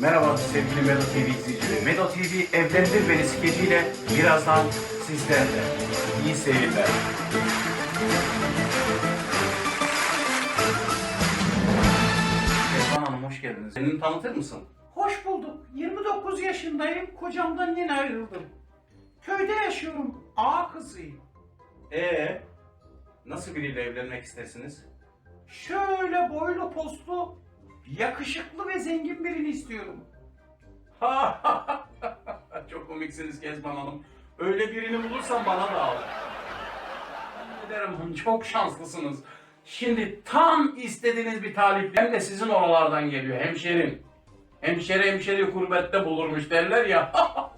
Merhaba sevgili Medo TV izleyicileri. Medo TV Evlendir Beni skeciyle birazdan sizlerle. İyi seyirler. Esman Hanım hoş geldiniz. Kendini tanıtır mısın? Hoş bulduk. 29 yaşındayım. Kocamdan yeni ayrıldım. Köyde yaşıyorum. Ağa kızıyım. Ee, nasıl biriyle evlenmek istersiniz? Şöyle boylu postlu, yakışıklı ve zengin birini istiyorum. Çok komiksiniz Kezban Hanım. Öyle birini bulursan bana da al. Ederim hanım, çok şanslısınız. Şimdi tam istediğiniz bir talip hem de sizin oralardan geliyor hemşerim. Hemşeri hemşeri kurbette bulurmuş derler ya.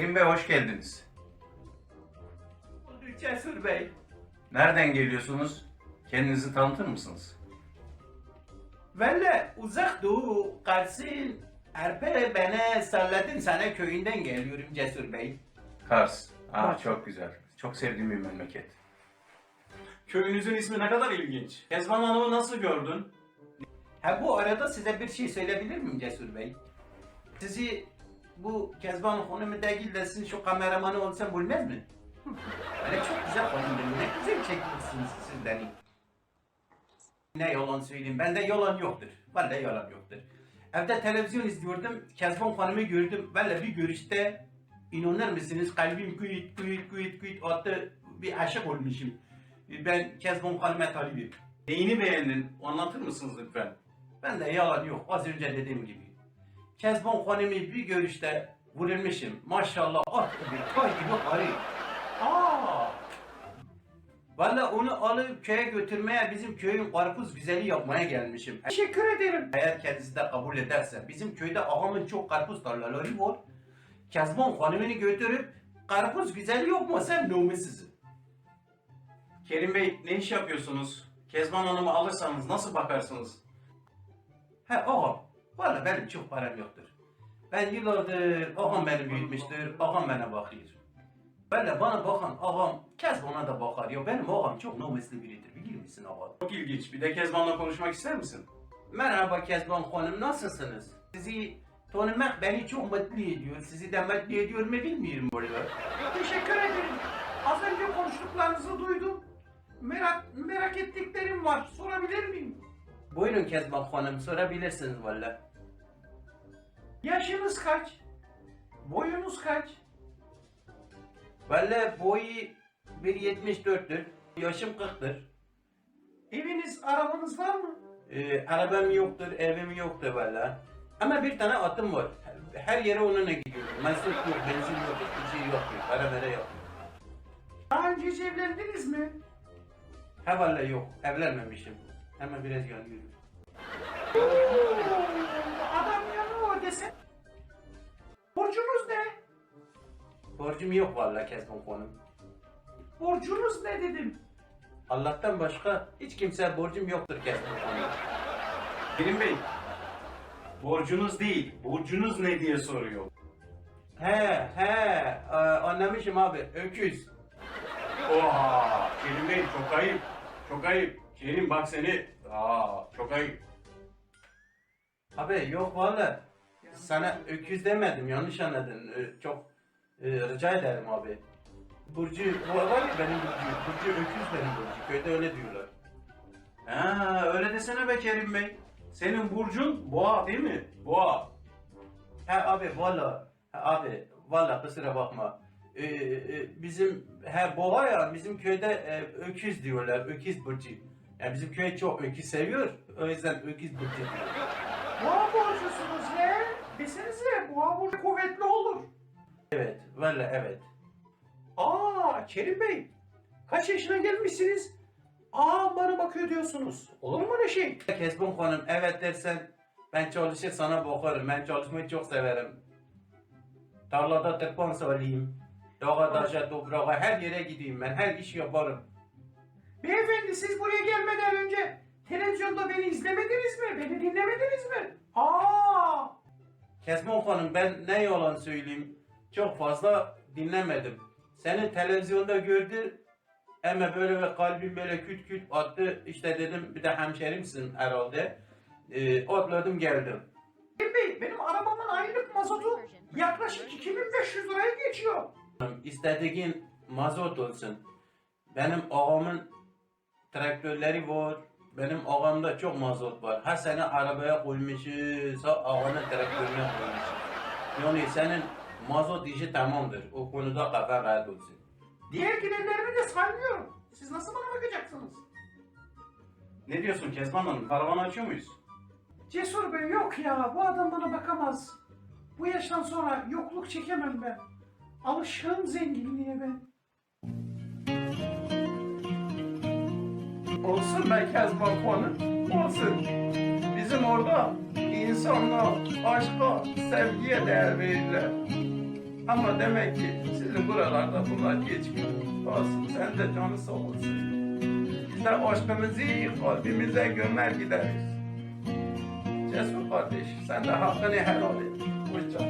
Kerim Bey hoş geldiniz. Cesur Bey. Nereden geliyorsunuz? Kendinizi tanıtır mısınız? Valla uzak doğu, Kars'ın Erpe Bene Sallatin Sana köyünden geliyorum Cesur Bey. Kars. Aa, Kars. çok güzel. Çok sevdiğim bir memleket. Köyünüzün ismi ne kadar ilginç. Kezban Hanım'ı nasıl gördün? Ha bu arada size bir şey söyleyebilir miyim Cesur Bey? Sizi bu Kezban Hanım'ı değil de şu kameramanı olsam bulmaz mı? Öyle çok güzel hanımdır. Ne güzel çekmişsiniz siz beni. Ne yalan söyleyeyim. Bende yalan yoktur. Vallahi yalan yoktur. Evde televizyon izliyordum. Kezban Hanım'ı gördüm. Vallahi bir görüşte inanır mısınız kalbim kuyut kuyut kuyut kuyut attı. Bir aşık olmuşum. Ben Kezban Hanım'a talibim. Neyini beğendin? Anlatır mısınız lütfen? Ben de yalan yok. Az önce dediğim gibi. Kezban Hanım'ı bir görüşte vurulmuşum. Maşallah at gibi, tay gibi karı. Aa! Valla onu alıp köye götürmeye bizim köyün karpuz güzeli yapmaya gelmişim. Teşekkür ederim. Eğer kendisi de kabul ederse bizim köyde ağamın çok karpuz tarlaları var. Kezban Hanım'ını götürüp karpuz güzeli yapmasam namussuzum. Kerim Bey ne iş yapıyorsunuz? Kezban Hanım'ı alırsanız nasıl bakarsınız? He ağam, valla benim çok param yoktur. Ben yıllardır ağam beni büyütmüştür, ağam bana bakıyor. Valla bana bakan ağam, kez bana da bakar ya. Benim ağam çok namuslu biridir, bilir misin ağam? Çok ilginç. Bir de Kezban'la konuşmak ister misin? Merhaba Kezban Hanım, nasılsınız? Sizi tanımak beni çok mutlu ediyor. Sizi de mutlu ediyor mu bilmiyorum burada. Teşekkür ederim. Az önce konuştuklarınızı duydum. Merak, merak ettiklerim var. Sorabilir miyim? Buyurun Kezban Hanım, sorabilirsiniz valla. Yaşınız kaç? Boyunuz kaç? Valla boyu 1.74'tür. Yaşım 40'tır. Eviniz, arabanız var mı? Ee, arabam yoktur, evim yoktur valla. Ama bir tane atım var. Her yere onunla gidiyorum. Masraf yok, benzin yok, hiçbir şey yok. Para vere yok. Daha önce hiç evlendiniz mi? Ha valla yok, evlenmemişim. Ama biraz yanıyorum. Dese. Borcunuz ne? Borcum yok valla Kezban Hanım. Borcunuz ne dedim? Allah'tan başka hiç kimseye borcum yoktur Kezban Hanım. Kerim Bey, borcunuz değil, borcunuz ne diye soruyor. He he e, anlamışım abi öküz. Oha! Kerim Bey çok ayıp. Çok ayıp. Kerim bak seni. Aa, çok ayıp. Abi yok valla sana öküz demedim yanlış anladın. E, Çok e, rica ederim abi. Burcu bu var ya benim Burcu. Burcu öküz benim Burcu. Köyde öyle diyorlar. Ha, öyle desene be Kerim Bey. Senin burcun boğa değil mi? Boğa. He abi valla. He abi valla kusura bakma. Ee, e, bizim he boğa ya bizim köyde e, öküz diyorlar. Öküz burcu. Yani bizim köy çok öküz seviyor. O yüzden öküz burcu. Boğa burcusunuz ya. Desenize boğa burcu kuvvetli olur. Evet valla evet. Aa Kerim Bey. Kaç yaşına gelmişsiniz? Aa bana bakıyor diyorsunuz. Olur mu öyle şey? Kezban Hanım evet dersen ben çalışır sana bakarım. Ben çalışmayı çok severim. Tarlada tırpan salayım. Dağa taşa toprağa her yere gideyim ben. Her iş yaparım. Beyefendi siz buraya gelmeden önce televizyonda beni izlemediniz mi? Beni dinlemediniz mi? Aa! Kezban Hanım ben ne yalan söyleyeyim. Çok fazla dinlemedim. Seni televizyonda gördü. Ama böyle ve kalbim böyle küt küt attı. İşte dedim bir de hemşerimsin herhalde. Ee, atladım geldim. Bey benim arabamın aylık mazotu yaklaşık 2500 liraya geçiyor. İstediğin mazot olsun. Benim ağamın traktörleri var. Benim ağamda çok mazot var. Ha seni arabaya koymuşuz, ha ağanın traktörüne koymuşuz. Yani senin mazot işi tamamdır. O konuda kafan rahat olsun. Diğer giderlerimi de saymıyorum. Siz nasıl bana bakacaksınız? Ne diyorsun Kezban Hanım? Karavanı açıyor muyuz? Cesur Bey yok ya bu adam bana bakamaz. Bu yaştan sonra yokluk çekemem ben. Alışığım zenginliğe ben. Olsun Kezban Hanım. Olsun. Bizim orada insanlar aşka, sevgiye değer verirler. Ama demek ki sizin buralarda bunlar geçmiyor. Olsun sen de canı sağ olsun. Biz de aşkımızı kalbimize gömer gideriz. Cesur kardeş sen de hakkını helal et. Hoşça kal.